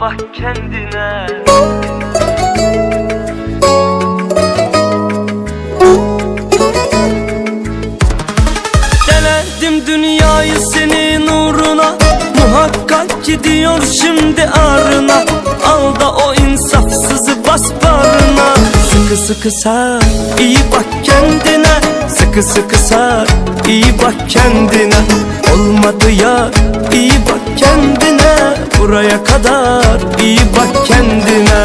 bak kendine. Denedim dünyayı senin uğruna. Muhakkak gidiyor şimdi ağrına Al da o insafsızı bas bağrına Sıkı sıkı sar iyi bak kendine. Sıkı sıkı sar iyi bak kendine. Olmadı ya iyi bak kendine Buraya kadar. İyi bak kendine.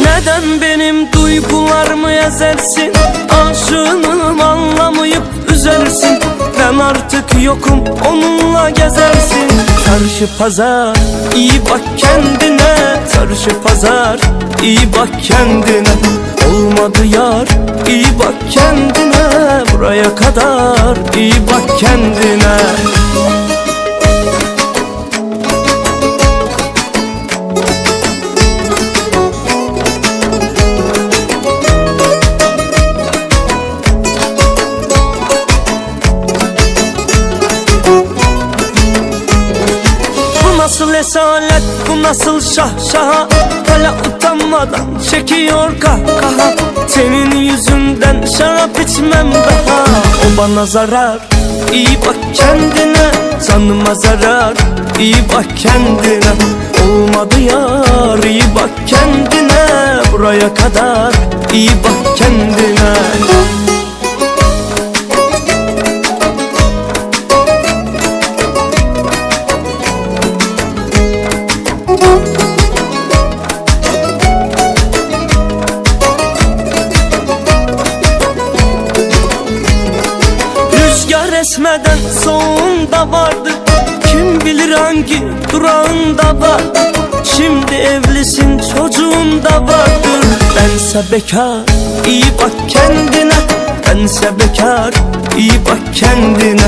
Neden benim duygularımı ezersin? Aşığınım anlamayıp üzersin. Ben artık yokum onunla gezersin. Çarşı pazar iyi bak kendine Çarşı pazar. İyi bak kendine. Olmadı yar. İyi bak kendine. Buraya kadar. İyi bak kendine nasıl esalet bu nasıl şahşaha Hala utanmadan çekiyor kahkaha Senin yüzünden şarap içmem daha. O bana zarar iyi bak kendine. Canıma zarar iyi bak kendine. Olmadı yar iyi bak kendine. Buraya kadar iyi bak Rüzgar esmeden soğuğunda vardı. Kim bilir hangi durağında vardı. Şimdi evlisin çocuğun da vardır. Bense bekar iyi bak kendine. Bense bekar iyi bak kendine.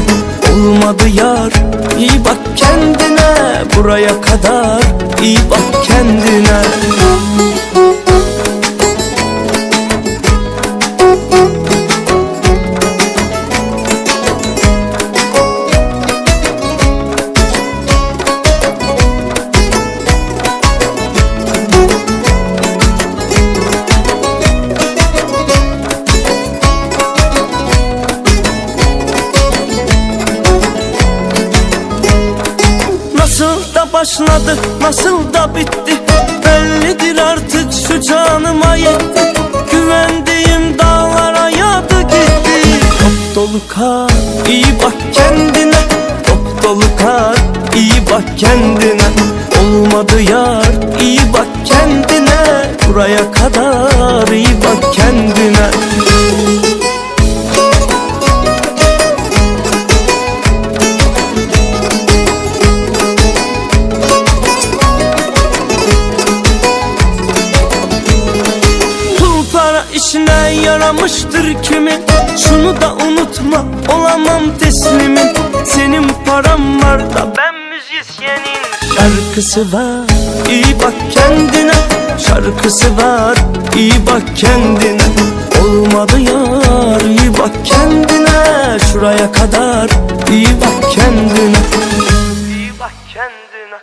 Olmadı yar iyi bak kendine. Buraya kadar iyi bak kendine başladı, nasıl da bitti. Bellidir artık şu canıma yetti. Güvendiğim dağlara yadı gitti. Top dolu kar, iyi bak kendine. Top dolu kar, iyi bak kendine. Olmadı yar, iyi bak kendine. Buraya kadar para işine yaramıştır kimin? Şunu da unutma olamam teslimin. Senin param var da ben müzisyenin Şarkısı var iyi bak kendine. Şarkısı var iyi bak kendine. Olmadı yar iyi bak kendine. Şuraya kadar iyi bak kendine. İyi bak kendine